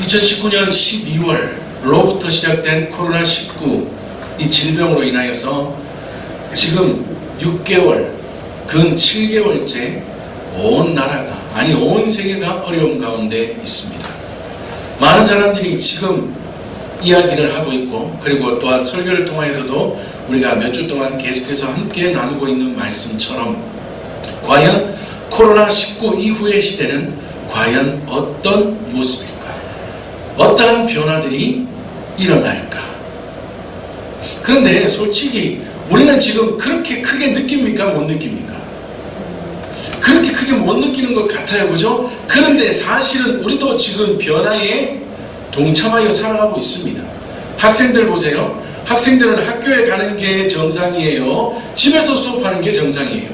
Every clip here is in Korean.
2019년 12월로부터 시작된 코로나19 이 질병으로 인하여서 지금 6개월, 근 7개월째 온 나라가, 아니 온 세계가 어려움 가운데 있습니다. 많은 사람들이 지금 이야기를 하고 있고, 그리고 또한 설교를 통하여서도 우리가 몇 주 동안 계속해서 함께 나누고 있는 말씀처럼, 과연 코로나19 이후의 시대는 과연 어떤 모습일까? 어떠한 변화들이 일어날까? 그런데 솔직히 우리는 지금 그렇게 크게 느낍니까? 못 느낍니까? 그렇게 크게 못 느끼는 것 같아요. 그죠? 그런데 사실은 우리도 지금 변화에 동참하여 살아가고 있습니다. 학생들 보세요. 학생들은 학교에 가는 게 정상이에요. 집에서 수업하는 게 정상이에요.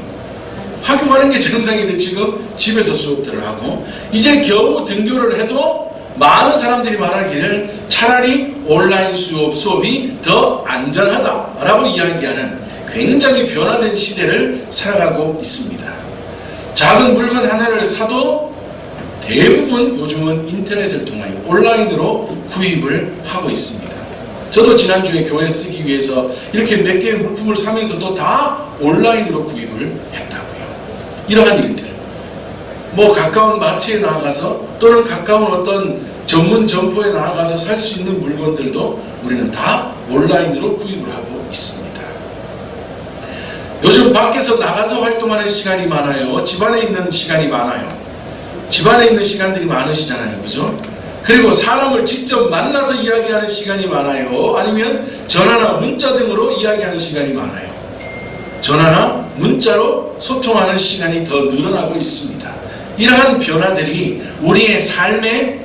학교 가는 게 정상인데 지금 집에서 수업들을 하고 이제 겨우 등교를 해도 많은 사람들이 말하기를 차라리 온라인 수업, 수업이 더 안전하다라고 이야기하는 굉장히 변화된 시대를 살아가고 있습니다. 작은 물건 하나를 사도 대부분 요즘은 인터넷을 통하여 온라인으로 구입을 하고 있습니다. 저도 지난주에 교회 쓰기 위해서 이렇게 몇 개의 물품을 사면서도 다 온라인으로 구입을 했다고요. 이러한 일들. 뭐 가까운 마트에 나아가서 또는 가까운 어떤 전문 점포에 나아가서 살 수 있는 물건들도 우리는 다 온라인으로 구입을 하고 있습니다. 요즘 밖에서 나가서 활동하는 시간이 많아요. 집안에 있는 시간이 많아요. 집안에 있는 시간들이 많으시잖아요. 그죠? 그리고 사람을 직접 만나서 이야기하는 시간이 많아요. 아니면 전화나 문자 등으로 이야기하는 시간이 많아요. 전화나 문자로 소통하는 시간이 더 늘어나고 있습니다. 이러한 변화들이 우리의 삶의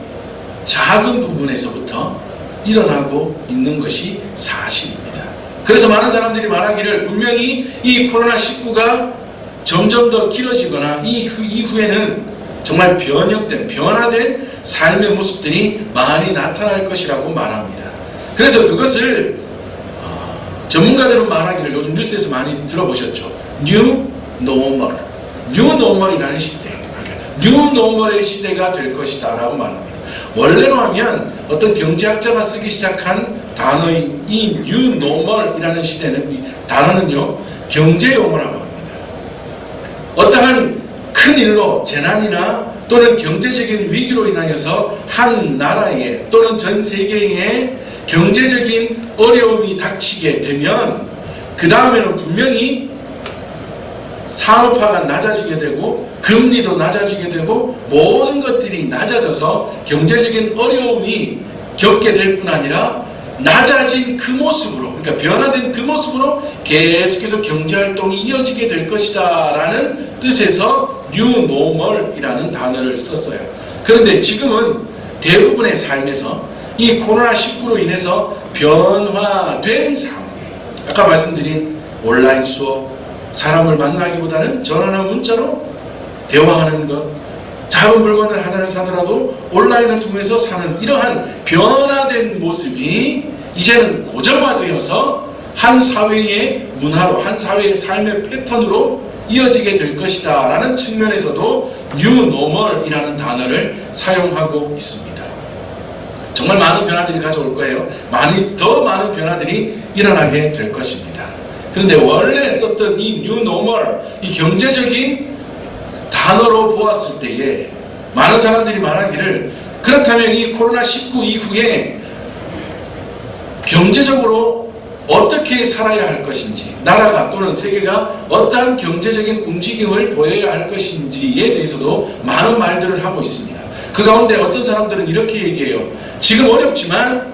작은 부분에서부터 일어나고 있는 것이 사실입니다. 그래서 많은 사람들이 말하기를 분명히 이 코로나19가 점점 더 길어지거나 이 이후에는 정말 변형된, 변화된 삶의 모습들이 많이 나타날 것이라고 말합니다. 그래서 그것을 어, 전문가들은 말하기를 요즘 뉴스에서 많이 들어보셨죠. New Normal. New Normal이라는 시대. New Normal의 시대가 될 것이다 라고 말합니다. 원래로 하면 어떤 경제학자가 쓰기 시작한 단어인 이 Normal이라는 시대는, 이 단어는요, 경제 용어라고 합니다. 어떠한 큰 일로 재난이나 또는 경제적인 위기로 인하여서 한 나라에 또는 전 세계에 경제적인 어려움이 닥치게 되면 그 다음에는 분명히 산업화가 낮아지게 되고 금리도 낮아지게 되고 모든 것들이 낮아져서 경제적인 어려움이 겪게 될 뿐 아니라 낮아진 그 모습으로 그러니까 변화된 그 모습으로 계속해서 경제활동이 이어지게 될 것이다 라는 뜻에서 New Normal이라는 단어를 썼어요. 그런데 지금은 대부분의 삶에서 이 코로나19로 인해서 변화된 삶 아까 말씀드린 온라인 수업 사람을 만나기보다는 전화나 문자로 대화하는 것 작은 물건을 하나를 사더라도 온라인을 통해서 사는 이러한 변화된 모습이 이제는 고정화되어서 한 사회의 문화로 한 사회의 삶의 패턴으로 이어지게 될 것이다 라는 측면에서도 New Normal이라는 단어를 사용하고 있습니다. 정말 많은 변화들이 가져올 거예요. 많이 더 많은 변화들이 일어나게 될 것입니다. 그런데 원래 썼던 이 Normal, 이 경제적인 단어로 보았을 때에 많은 사람들이 말하기를 그렇다면 이 코로나19 이후에 경제적으로 어떻게 살아야 할 것인지 나라가 또는 세계가 어떠한 경제적인 움직임을 보여야 할 것인지에 대해서도 많은 말들을 하고 있습니다. 그 가운데 어떤 사람들은 이렇게 얘기해요. 지금 어렵지만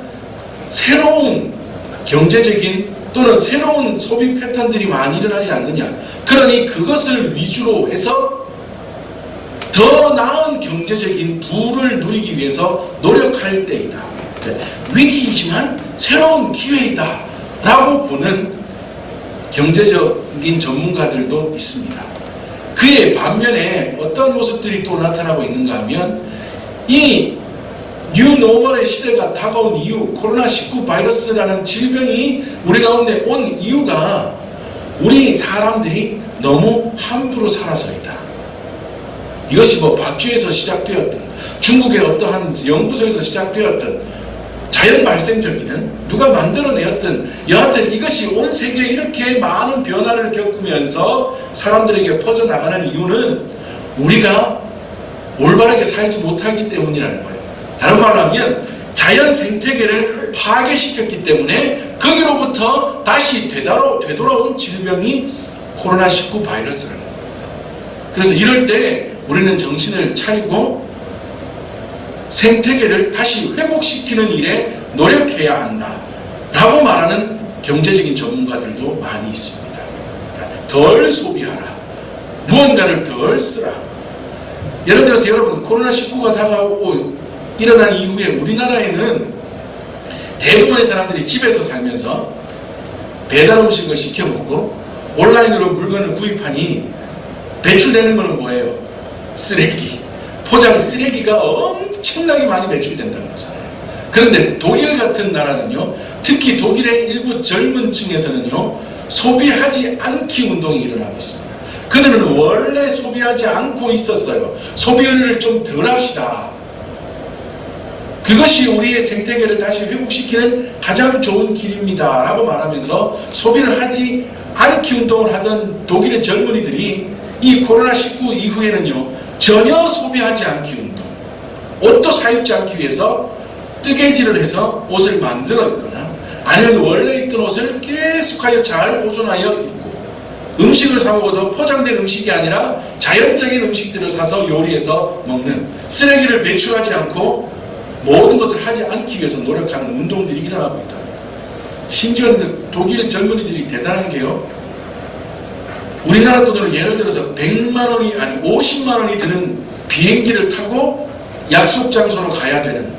새로운 경제적인 또는 새로운 소비 패턴들이 많이 일어나지 않느냐. 그러니 그것을 위주로 해서 더 나은 경제적인 부를 누리기 위해서 노력할 때이다. 위기이지만 새로운 기회이다. 라고 보는 경제적인 전문가들도 있습니다. 그의 반면에 어떤 모습들이 또 나타나고 있는가 하면 이 뉴노멀의 시대가 다가온 이유, 코로나19 바이러스라는 질병이 우리 가운데 온 이유가 우리 사람들이 너무 함부로 살아서이다. 이것이 뭐 박쥐에서 시작되었든 중국의 어떠한 연구소에서 시작되었던 자연 발생적이는 누가 만들어내었던 여하튼 이것이 온 세계에 이렇게 많은 변화를 겪으면서 사람들에게 퍼져나가는 이유는 우리가 올바르게 살지 못하기 때문이라는 거예요. 다른 말로 하면 자연 생태계를 파괴시켰기 때문에 거기로부터 다시 되돌아, 되돌아온 질병이 코로나19 바이러스라는 거예요. 그래서 이럴 때 우리는 정신을 차리고 생태계를 다시 회복시키는 일에 노력해야 한다. 라고 말하는 경제적인 전문가들도 많이 있습니다. 덜 소비하라. 무언가를 덜 쓰라. 예를 들어서 여러분 코로나19가 다가오고 일어난 이후에 우리나라에는 대부분의 사람들이 집에서 살면서 배달 음식을 시켜 먹고 온라인으로 물건을 구입하니 배출되는 것은 뭐예요? 쓰레기. 포장 쓰레기가 엄청나게 많이 배출된다는 거잖아요. 그런데 독일 같은 나라는요, 특히 독일의 일부 젊은 층에서는요, 소비하지 않기 운동이 일어나고 있습니다. 그들은 원래 소비하지 않고 있었어요. 소비를 좀 덜 합시다. 그것이 우리의 생태계를 다시 회복시키는 가장 좋은 길입니다. 라고 말하면서 소비를 하지 않기 운동을 하던 독일의 젊은이들이 이 코로나19 이후에는요, 전혀 소비하지 않기 운동, 옷도 사입지 않기 위해서 뜨개질을 해서 옷을 만들어 입거나 아니면 원래 입던 옷을 계속하여 잘 보존하여 입고 음식을 사 먹어도 포장된 음식이 아니라 자연적인 음식들을 사서 요리해서 먹는 쓰레기를 배출하지 않고 모든 것을 하지 않기 위해서 노력하는 운동들이 일어나고 있다. 심지어 독일 젊은이들이 대단한 게요. 우리나라 돈으로 예를 들어서 100만 원이 아니 50만 원이 드는 비행기를 타고 약속 장소로 가야 되는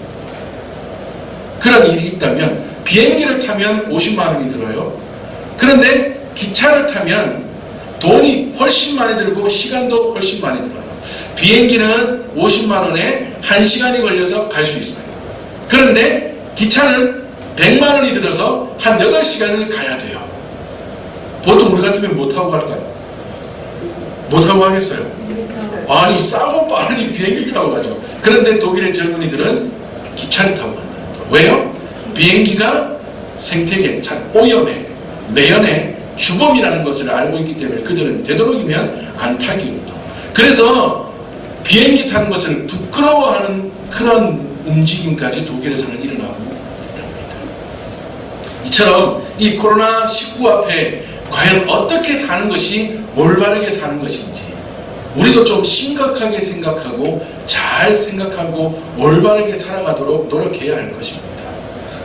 그런 일이 있다면 비행기를 타면 50만 원이 들어요. 그런데 기차를 타면 돈이 훨씬 많이 들고 시간도 훨씬 많이 들어요. 비행기는 50만 원에 1시간이 걸려서 갈 수 있어요. 그런데 기차는 100만 원이 들어서 한 8시간을 가야 돼요. 보통 우리 같으면 못 타고 갈까요? 못 타고 가겠어요? 아니 싸고 빠르니 비행기 타고 가죠. 그런데 독일의 젊은이들은 기차를 타고 간다. 왜요? 비행기가 생태계, 오염에, 매연에 주범이라는 것을 알고 있기 때문에 그들은 되도록이면 안 타기 운동. 그래서 비행기 타는 것을 부끄러워하는 그런 움직임까지 독일에서는 일어나고 있답니다. 이처럼 이 코로나19 앞에 과연 어떻게 사는 것이 올바르게 사는 것인지 우리도 좀 심각하게 생각하고 잘 생각하고 올바르게 살아가도록 노력해야 할 것입니다.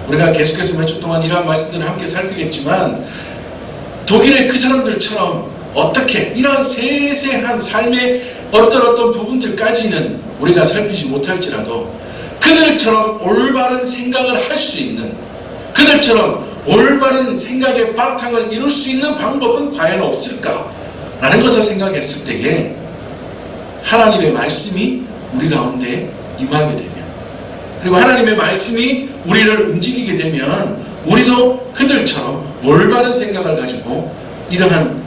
우리가 계속해서 몇 주 동안 이러한 말씀들을 함께 살피겠지만 독일의 그 사람들처럼 어떻게 이러한 세세한 삶의 어떤 어떤 부분들까지는 우리가 살피지 못할지라도 그들처럼 올바른 생각을 할 수 있는 그들처럼 올바른 생각의 바탕을 이룰 수 있는 방법은 과연 없을까? 라는 것을 생각했을 때에 하나님의 말씀이 우리 가운데 임하게 되면 그리고 하나님의 말씀이 우리를 움직이게 되면 우리도 그들처럼 올바른 생각을 가지고 이러한 어,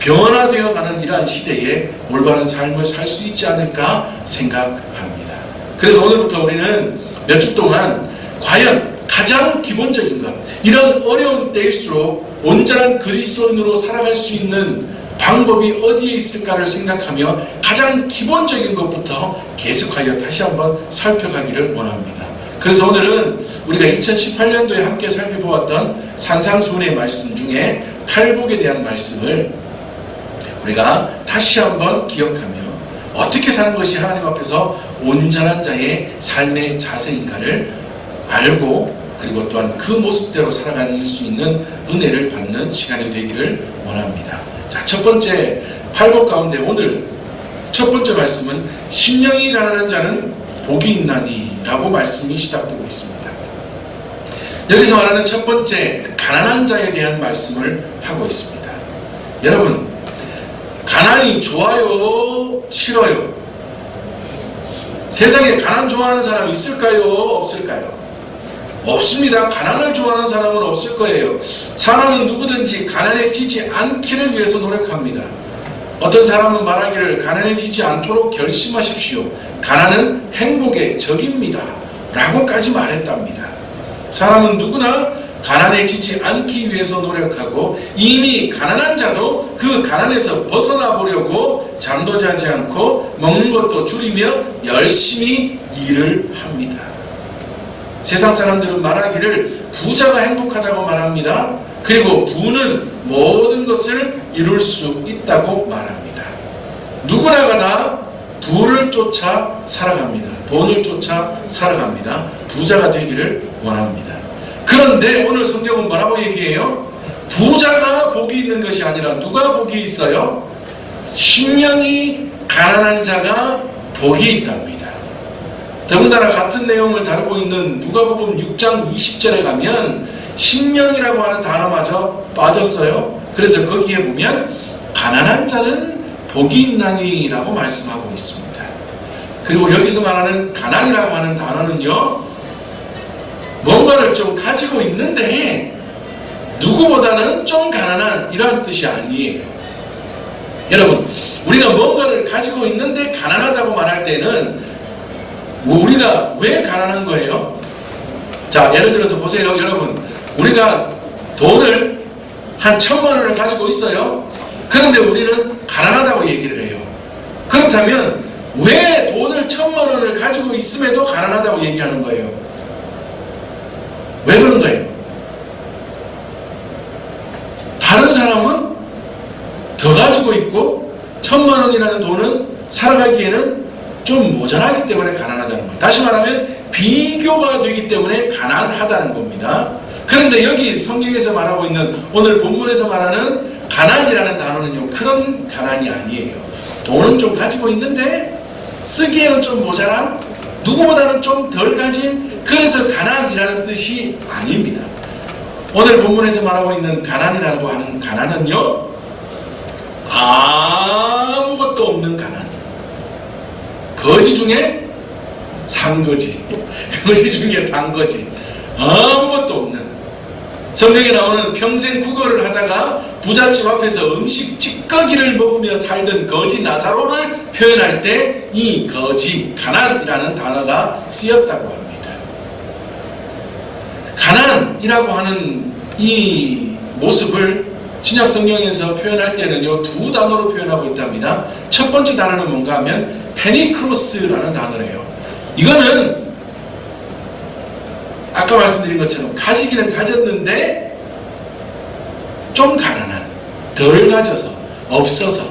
변화되어 가는 이러한 시대에 올바른 삶을 살 수 있지 않을까 생각합니다. 그래서 오늘부터 우리는 몇 주 동안 과연 가장 기본적인 것, 이런 어려운 때일수록 온전한 그리스도인으로 살아갈 수 있는 방법이 어디에 있을까를 생각하며 가장 기본적인 것부터 계속하여 다시 한번 살펴가기를 원합니다. 그래서 오늘은 우리가 2018년도에 함께 살펴보았던 산상수훈의 말씀 중에 팔복에 대한 말씀을 우리가 다시 한번 기억하며 어떻게 사는 것이 하나님 앞에서 온전한 자의 삶의 자세인가를 알고 그리고 또한 그 모습대로 살아가는 수 있는 은혜를 받는 시간이 되기를 원합니다. 자, 첫 번째 팔복 가운데 오늘 첫 번째 말씀은 심령이 가난한 자는 복이 있나니라고 말씀이 시작되고 있습니다. 여기서 말하는 첫 번째 가난한 자에 대한 말씀을 하고 있습니다. 여러분, 가난이 좋아요, 싫어요? 세상에 가난 좋아하는 사람 있을까요? 없을까요? 없습니다. 가난을 좋아하는 사람은 없을 거예요. 사람은 누구든지 가난해지지 않기를 위해서 노력합니다. 어떤 사람은 말하기를 가난해지지 않도록 결심하십시오. 가난은 행복의 적입니다. 라고까지 말했답니다. 사람은 누구나 가난해지지 않기 위해서 노력하고 이미 가난한 자도 그 가난에서 벗어나 보려고 잠도 자지 않고 먹는 것도 줄이며 열심히 일을 합니다. 세상 사람들은 말하기를 부자가 행복하다고 말합니다. 그리고 부는 모든 것을 이룰 수 있다고 말합니다. 누구나가 다 부를 쫓아 살아갑니다. 돈을 쫓아 살아갑니다. 부자가 되기를 원합니다. 그런데 오늘 성경은 뭐라고 얘기해요? 부자가 복이 있는 것이 아니라 누가 복이 있어요? 심령이 가난한 자가 복이 있답니다. 더군다나 같은 내용을 다루고 있는 누가복음 6장 20절에 가면 신명이라고 하는 단어마저 빠졌어요. 그래서 거기에 보면 가난한 자는 복이 있나니라고 말씀하고 있습니다. 그리고 여기서 말하는 가난이라고 하는 단어는요. 뭔가를 좀 가지고 있는데 누구보다는 좀 가난한 이러한 뜻이 아니에요. 여러분, 우리가 뭔가를 가지고 있는데 가난하다고 말할 때는 뭐 우리가 왜 가난한 거예요? 자, 예를 들어서 보세요, 여러분. 우리가 돈을 한 천만 원을 가지고 있어요. 그런데 우리는 가난하다고 얘기를 해요. 그렇다면 왜 돈을 천만 원을 가지고 있음에도 가난하다고 얘기하는 거예요? 왜 그런 거예요? 다른 사람은 더 가지고 있고 천만 원이라는 돈은 살아가기에는 좀 모자라기 때문에 가난하다는 거예요. 다시 말하면 비교가 되기 때문에 가난하다는 겁니다. 그런데 여기 성경에서 말하고 있는 오늘 본문에서 말하는 가난이라는 단어는요 그런 가난이 아니에요. 돈은 좀 가지고 있는데 쓰기에는 좀 모자람, 누구보다는 좀 덜 가진 그래서 가난이라는 뜻이 아닙니다. 오늘 본문에서 말하고 있는 가난이라고 하는 가난은요 아무것도 없는 가난. 거지 중에 상거지. 거지 중에 상거지. 아무것도 없는. 성경에 나오는 평생 국어를 하다가 부잣집 앞에서 음식 찌꺼기를 먹으며 살던 거지 나사로를 표현할 때 이 거지, 가난이라는 단어가 쓰였다고 합니다. 가난 이라고 하는 이 모습을 신약 성경에서 표현할 때는요 두 단어로 표현하고 있답니다. 첫 번째 단어는 뭔가 하면 페니크로스라는 단어예요. 이거는 아까 말씀드린 것처럼 가지기는 가졌는데 좀 가난한, 덜 가져서, 없어서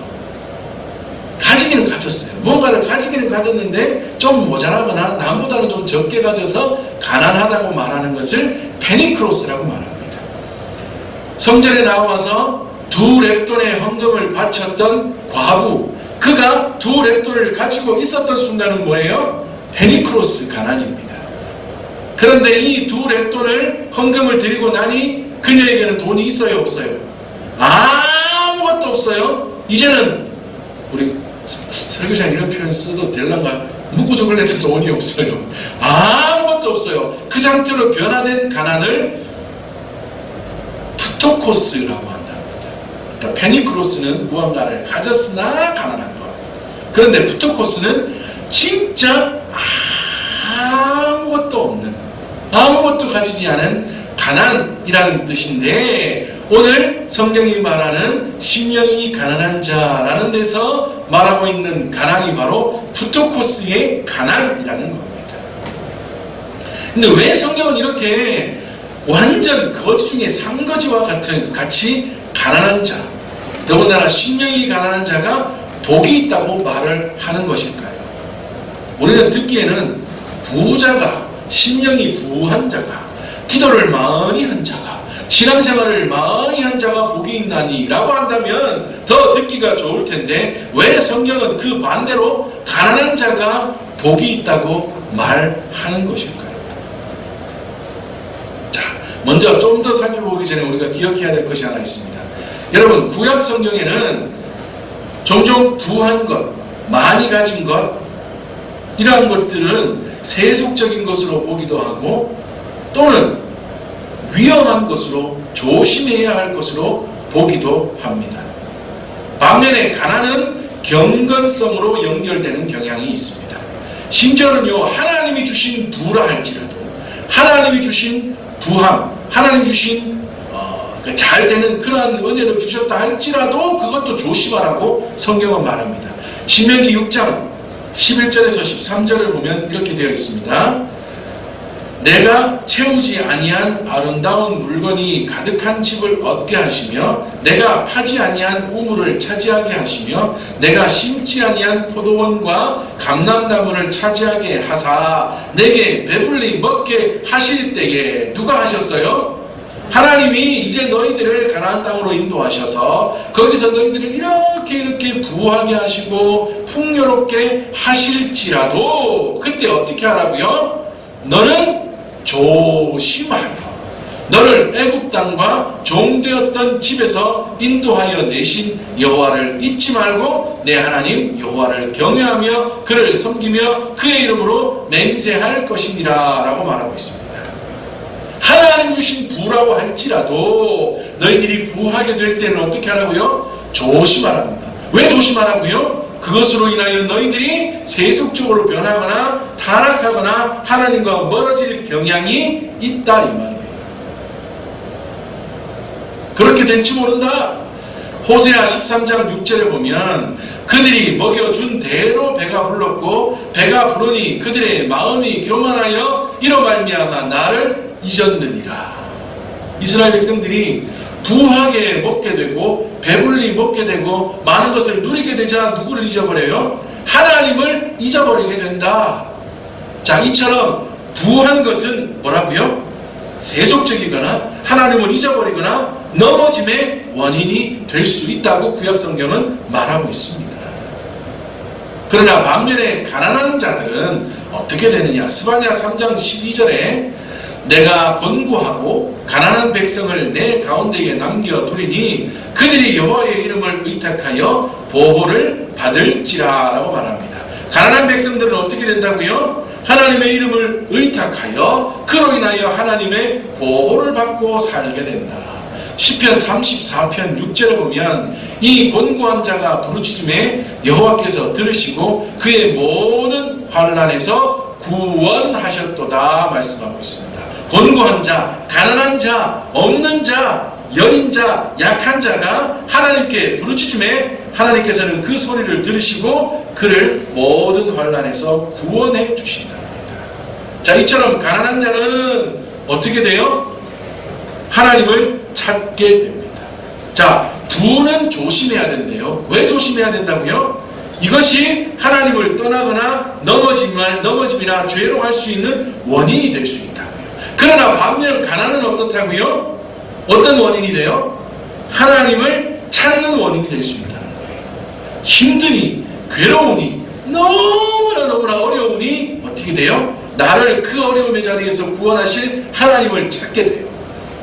가지기는 가졌어요. 뭔가를 가지기는 가졌는데 좀 모자라거나 남보다는 좀 적게 가져서 가난하다고 말하는 것을 페니크로스라고 말합니다. 성전에 나와서 두 랩돈의 헌금을 바쳤던 과부 그가 두 랩돈을 가지고 있었던 순간은 뭐예요? 페니크로스 가난입니다. 그런데 이두 랩돈을 헌금을 드리고 나니 그녀에게는 돈이 있어요 없어요? 아무것도 없어요. 이제는 우리 설교사님 이런 표현 써도 될란가? 묵고 적을 해도 돈이 없어요. 아무것도 없어요. 그 상태로 변화된 가난을 푸토코스라고 한답니다. 그러니까 페니크로스는 무언가를 가졌으나 가난한 것. 그런데 푸토코스는 진짜 아무것도 없는, 아무것도 가지지 않은 가난이라는 뜻인데 오늘 성경이 말하는 심령이 가난한 자라는 데서 말하고 있는 가난이 바로 푸토코스의 가난이라는 겁니다. 근데 왜 성경은 이렇게 완전 거지 중에 상거지와 같은 같이 가난한 자, 더군다나 심령이 가난한 자가 복이 있다고 말을 하는 것일까요? 우리는 듣기에는 부자가 심령이 부한 자가 기도를 많이 한 자가 신앙생활을 많이 한 자가 복이 있나니라고 한다면 더 듣기가 좋을 텐데 왜 성경은 그 반대로 가난한 자가 복이 있다고 말하는 것일까요? 자, 먼저 좀 더 살펴보기 전에 우리가 기억해야 될 것이 하나 있습니다. 여러분, 구약 성경에는 종종 부한 것, 많이 가진 것, 이러한 것들은 세속적인 것으로 보기도 하고 또는 위험한 것으로 조심해야 할 것으로 보기도 합니다. 반면에 가난은 경건성으로 연결되는 경향이 있습니다. 심지어는요 하나님이 주신 부라 할지라도 하나님이 주신 부함, 하나님 주신 어, 그잘 되는 그러한 은혜를 주셨다 할지라도 그것도 조심하라고 성경은 말합니다. 신명기 6장 11절에서 13절을 보면 이렇게 되어 있습니다. 내가 채우지 아니한 아름다운 물건이 가득한 집을 얻게 하시며 내가 파지 아니한 우물을 차지하게 하시며 내가 심지 아니한 포도원과 감람나무를 차지하게 하사 내게 배불리 먹게 하실 때에 누가 하셨어요? 하나님이 이제 너희들을 가나안 땅으로 인도하셔서 거기서 너희들을 이렇게 이렇게 부하게 하시고 풍요롭게 하실지라도 그때 어떻게 하라고요? 너는 조심하여 너를 애굽 땅과 종되었던 집에서 인도하여 내신 여호와를 잊지 말고 내 하나님 여호와를 경외하며 그를 섬기며 그의 이름으로 맹세할 것이니라라고 말하고 있습니다. 하나님 주신 부라고 할지라도 너희들이 부하게 될 때는 어떻게 하라고요? 조심하랍니다. 왜 조심하라고요? 그것으로 인하여 너희들이 세속적으로 변하거나 타락하거나 하나님과 멀어질 경향이 있다 이 말이에요. 그렇게 될지 모른다. 호세아 13장 6절에 보면 그들이 먹여준 대로 배가 불렀고 배가 부르니 그들의 마음이 교만하여 이로 말미암아 나를 잊었느니라. 이스라엘 백성들이 부하게 먹게 되고 배불리 먹게 되고 많은 것을 누리게 되자 누구를 잊어버려요? 하나님을 잊어버리게 된다. 자, 이처럼 부한 것은 뭐라고요? 세속적이거나 하나님을 잊어버리거나 넘어짐의 원인이 될 수 있다고 구약 성경은 말하고 있습니다. 그러나 반면에 가난한 자들은 어떻게 되느냐? 스바냐 3장 12절에 내가 권고하고 가난한 백성을 내 가운데에 남겨 두리니 그들이 여호와의 이름을 의탁하여 보호를 받을지라라고 말합니다. 가난한 백성들은 어떻게 된다고요? 하나님의 이름을 의탁하여 그로 인하여 하나님의 보호를 받고 살게 된다. 시편 34편 6절에 보면 이 권고한 자가 부르짖음에 여호와께서 들으시고 그의 모든 환란에서 구원하셨도다 말씀하고 있습니다. 권고한 자, 가난한 자, 없는 자, 여린 자, 약한 자가 하나님께 부르짖음에 하나님께서는 그 소리를 들으시고 그를 모든 환란에서 구원해 주신답니다. 자, 이처럼 가난한 자는 어떻게 돼요? 하나님을 찾게 됩니다. 자, 부는 조심해야 된대요. 왜 조심해야 된다고요? 이것이 하나님을 떠나거나 넘어짐이나, 넘어짐이나 죄로 할 수 있는 원인이 될 수 있다고요. 그러나 반면 가난은 어떻다고요? 어떤 원인이 돼요? 하나님을 찾는 원인이 될 수 있다는 거예요. 힘드니, 괴로우니, 너무나 너무나 어려우니 어떻게 돼요? 나를 그 어려움의 자리에서 구원하실 하나님을 찾게 돼요.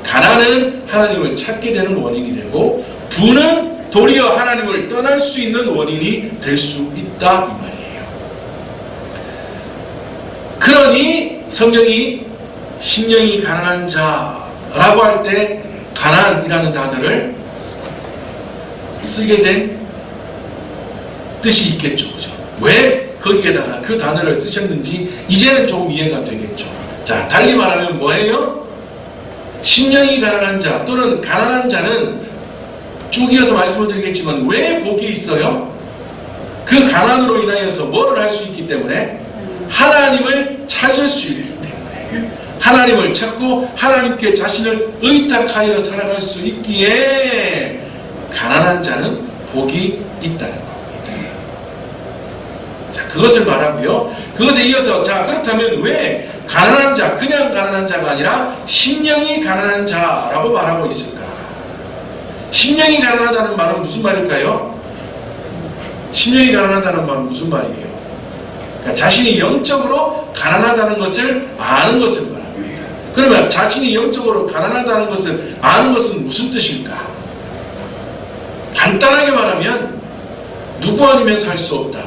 가난은 하나님을 찾게 되는 원인이 되고 부는 도리어 하나님을 떠날 수 있는 원인이 될 수 있다 이 말이에요. 그러니 성경이 심령이 가난한 자라고 할 때 가난이라는 단어를 쓰게 된 뜻이 있겠죠. 그죠? 왜 거기에다가 그 단어를 쓰셨는지 이제는 조금 이해가 되겠죠. 자, 달리 말하면 뭐예요? 심령이 가난한 자 또는 가난한 자는 쭉 이어서 말씀을 드리겠지만 왜 복이 있어요? 그 가난으로 인하여서 뭐를 할수 있기 때문에 하나님을 찾을 수 때문에 하나님을 찾고 하나님께 자신을 의탁하여 살아갈 수 있기에 가난한 자는 복이 있다는. 자, 그것을 말하고요. 그것에 이어서 자 그렇다면 왜 가난한 자 그냥 가난한 자가 아니라 심령이 가난한 자라고 말하고 있을까? 심령이 가난하다는 말은 무슨 말일까요? 심령이 가난하다는 말은 무슨 말이에요? 그러니까 자신이 영적으로 가난하다는 것을 아는 것을. 그러면 자신이 영적으로 가난하다는 것을 아는 것은 무슨 뜻일까? 간단하게 말하면 누구 아니면 살 수 없다.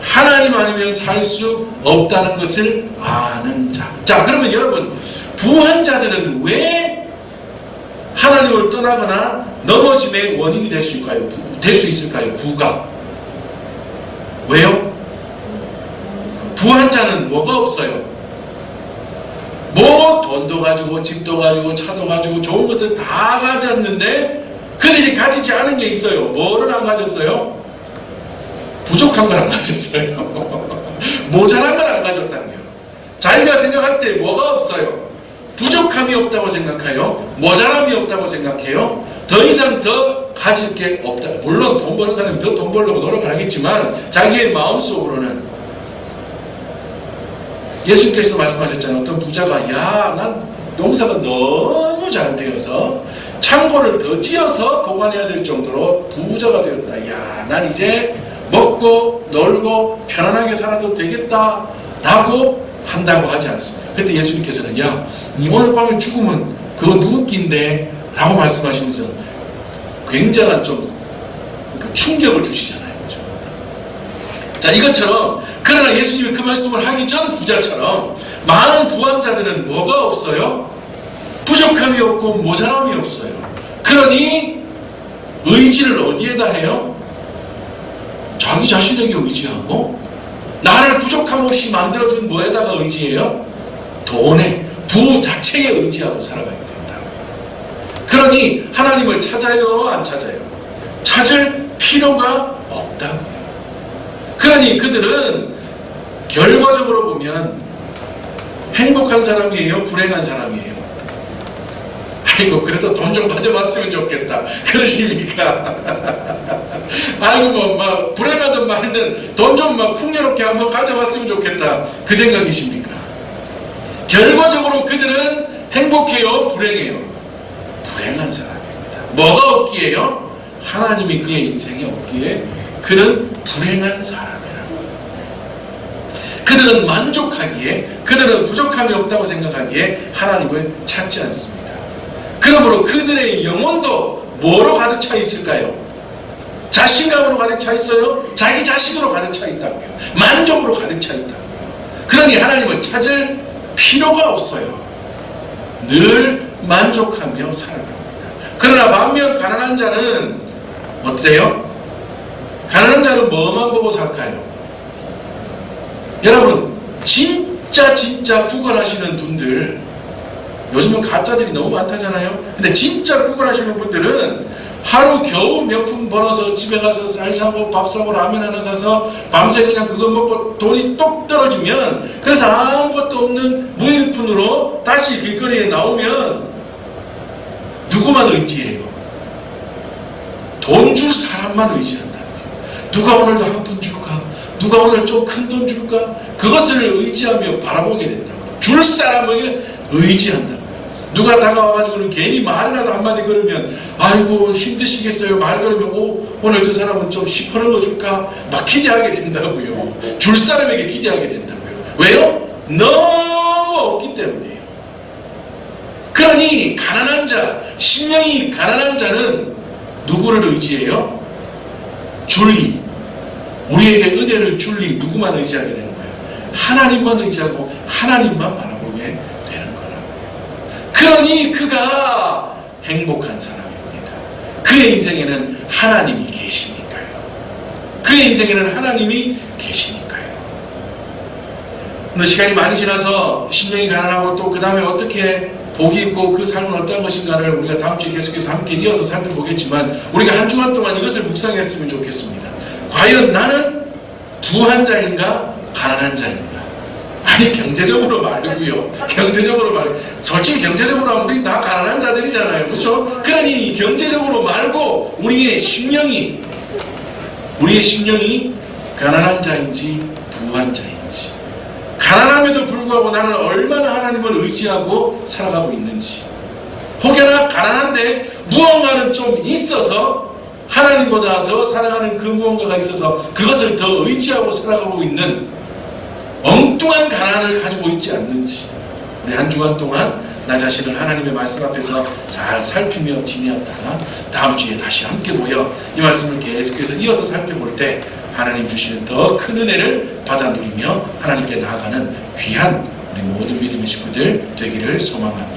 하나님 아니면 살 수 없다는 것을 아는 자. 자, 그러면 여러분, 부한 자들은 왜 하나님을 떠나거나 넘어짐의 원인이 될 수 있을까요? 될 수 있을까요? 부가. 왜요? 부한 자는 뭐가 없어요? 뭐 돈도 가지고 집도 가지고 차도 가지고 좋은 것을 다 가졌는데 그들이 가지지 않은 게 있어요. 뭐를 안 가졌어요? 부족한 걸 안 가졌어요. 모자란 걸 안 가졌다고요. 자기가 생각할 때 뭐가 없어요? 부족함이 없다고 생각해요. 모자람이 없다고 생각해요. 더 이상 더 가질 게 없다. 물론 돈 버는 사람이 더 돈 벌려고 노력을 하겠지만 자기의 마음속으로는 예수님께서도 말씀하셨잖아요. 어떤 부자가 야, 난 농사가 너무 잘 되어서 창고를 더 지어서 보관해야 될 정도로 부자가 되었다. 야, 난 이제 먹고 놀고 편안하게 살아도 되겠다. 라고 한다고 하지 않습니다. 그때 예수님께서는 야, 니 오늘 밤에 죽으면 그거 누구 낀데? 라고 말씀하시면서 굉장한 좀 충격을 주시잖아요. 자, 이것처럼 그러나 예수님이 그 말씀을 하기 전 부자처럼 많은 부한자들은 뭐가 없어요? 부족함이 없고 모자람이 없어요. 그러니 의지를 어디에다 해요? 자기 자신에게 의지하고 나를 부족함 없이 만들어준 뭐에다가 의지해요? 돈에 부 자체에 의지하고 살아가야 된다. 그러니 하나님을 찾아요, 안 찾아요? 찾을 필요가 없다고요. 그러니 그들은 결과적으로 보면 행복한 사람이에요, 불행한 사람이에요. 아이고 그래도 돈 좀 가져왔으면 좋겠다. 그러십니까? 아이고 뭐 막 불행하든 말든 돈 좀 막 풍요롭게 한번 가져왔으면 좋겠다. 그 생각이십니까? 결과적으로 그들은 행복해요, 불행해요? 불행한 사람입니다. 뭐가 없기에요? 하나님이 그의 인생에 없기에 그는 불행한 사람이라고. 그들은 만족하기에, 그들은 부족함이 없다고 생각하기에 하나님을 찾지 않습니다. 그러므로 그들의 영혼도 뭐로 가득 차 있을까요? 자신감으로 가득 차 있어요? 자기 자신으로 가득 차 있다고요. 만족으로 가득 차 있다고요. 그러니 하나님을 찾을 필요가 없어요. 늘 만족하며 살아갑니다. 그러나 반면 가난한 자는 어때요? 가난한 자는 뭐만 보고 살까요? 여러분 진짜 진짜 구걸하시는 분들 요즘은 가짜들이 너무 많다잖아요. 근데 진짜 구걸하시는 분들은 하루 겨우 몇 푼 벌어서 집에 가서 쌀 사고 밥 사고 라면 하나 사서 밤새 그냥 그거 먹고 돈이 똑 떨어지면 그래서 아무것도 없는 무일푼으로 다시 길거리에 나오면 누구만 의지해요? 돈 줄 사람만 의지한다고요. 누가 오늘도 한 푼 줄까? 누가 오늘 좀 큰 돈 줄까? 그것을 의지하며 바라보게 된다고요. 줄 사람에게 의지한다고요. 누가 다가와가지고는 괜히 말이라도 한마디 걸으면 아이고 힘드시겠어요 말 걸으면 오, 오늘 저 사람은 좀 시퍼런 거 줄까 막 기대하게 된다고요 줄 사람에게 기대하게 된다고요 왜요? 너무 없기 때문이에요 그러니 가난한 자 심령이 가난한 자는 누구를 의지해요? 줄리 우리에게 은혜를 줄리 누구만 의지하게 되는 거예요 하나님만 의지하고 하나님만 바라보게 되는 거라고요 그러니 그가 행복한 사람입니다. 그의 인생에는 하나님이 계시니까요. 그의 인생에는 하나님이 계시니까요. 오늘 시간이 많이 지나서 심령이 가난하고 또 그 다음에 어떻게 복이 있고 그 삶은 어떤 것인가를 우리가 다음 주에 계속해서 함께 이어서 살펴보겠지만 우리가 한 주간 동안 이것을 묵상했으면 좋겠습니다. 과연 나는 부한 자인가 가난한 자인가? 아니 경제적으로 말고요. 경제적으로 말. 솔직히 경제적으로 하면 우리 다 가난한 자들이잖아요. 그렇죠? 그러니 경제적으로 말고 우리의 심령이 우리의 심령이 가난한 자인지 부한 자인지 가난함에도 불구하고 나는 얼마나 하나님을 의지하고 살아가고 있는지 혹여나 가난한데 무언가는 좀 있어서 하나님보다 더 살아가는 그 무언가가 있어서 그것을 더 의지하고 살아가고 있는 엉뚱한 가난을 가지고 있지 않는지 우리 한 주간 동안 나 자신을 하나님의 말씀 앞에서 잘 살피며 지내었다가 다음 주에 다시 함께 모여 이 말씀을 계속해서 이어서 살펴볼 때 하나님 주시는 더 큰 은혜를 받아 누리며 하나님께 나아가는 귀한 우리 모든 믿음의 식구들 되기를 소망합니다.